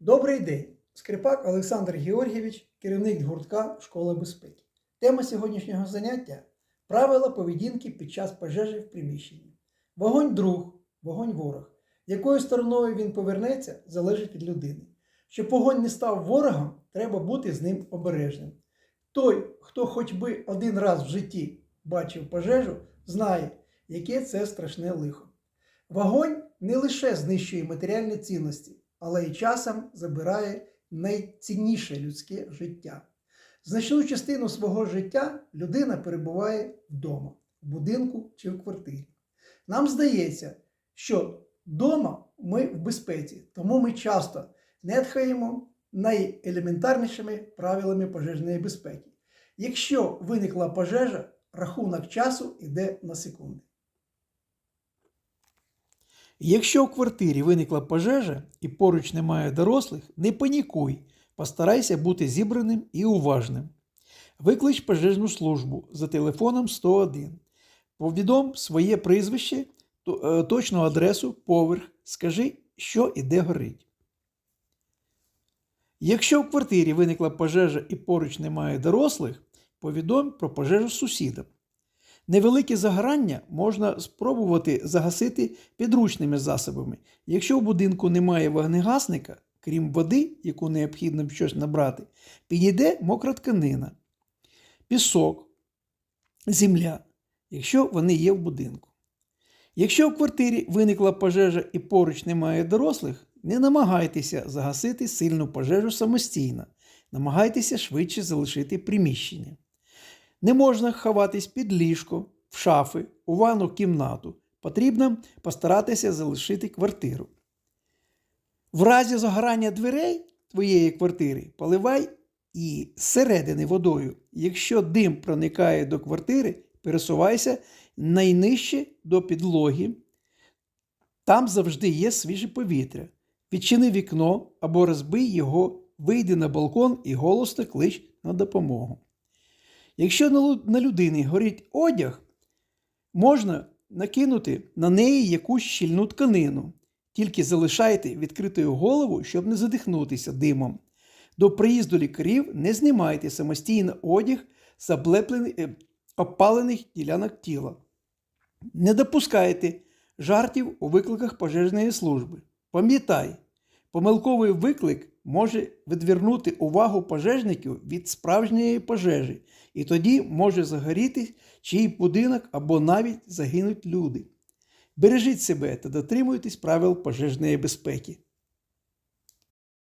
Добрий день! Скрипак Олександр Георгійович, керівник гуртка Школи безпеки. Тема сьогоднішнього заняття правила поведінки під час пожежі в приміщенні. Вогонь друг, вогонь ворог. Якою стороною він повернеться, залежить від людини. Щоб вогонь не став ворогом, треба бути з ним обережним. Той, хто хоч би один раз в житті бачив пожежу, знає, яке це страшне лихо. Вогонь не лише знищує матеріальні цінності, але й часом забирає найцінніше людське життя. Значну частину свого життя людина перебуває вдома, в будинку чи в квартирі. Нам здається, що вдома ми в безпеці, тому ми часто нетхаємо найелементарнішими правилами пожежної безпеки. Якщо виникла пожежа, рахунок часу йде на секунди. Якщо в квартирі виникла пожежа і поруч немає дорослих, не панікуй, постарайся бути зібраним і уважним. Виклич пожежну службу за телефоном 101. Повідом своє прізвище, е, точну адресу, поверх, скажи, що і де горить. Якщо в квартирі виникла пожежа і поруч немає дорослих, повідом про пожежу сусідам. Невелике загорання можна спробувати загасити підручними засобами. Якщо в будинку немає вогнегасника, крім води, яку необхідно щось набрати, підійде мокра тканина, пісок, земля, якщо вони є в будинку. Якщо в квартирі виникла пожежа і поруч немає дорослих, не намагайтеся загасити сильну пожежу самостійно. Намагайтеся швидше залишити приміщення. Не можна ховатись під ліжко, в шафи, у ванну кімнату. Потрібно постаратися залишити квартиру. В разі загорання дверей твоєї квартири поливай і зсередини водою. Якщо дим проникає до квартири, пересувайся найнижче до підлоги. Там завжди є свіже повітря. Відчини вікно або розбий його, вийди на балкон і голосно клич на допомогу. Якщо на людині горить одяг, можна накинути на неї якусь щільну тканину. Тільки залишайте відкритою голову, щоб не задихнутися димом. До приїзду лікарів не знімайте самостійно одяг з е, опалених ділянок тіла. Не допускайте жартів у викликах пожежної служби. Пам'ятай, помилковий виклик може відвернути увагу пожежників від справжньої пожежі, і тоді може загоріти чий будинок або навіть загинуть люди. Бережіть себе та дотримуйтесь правил пожежної безпеки.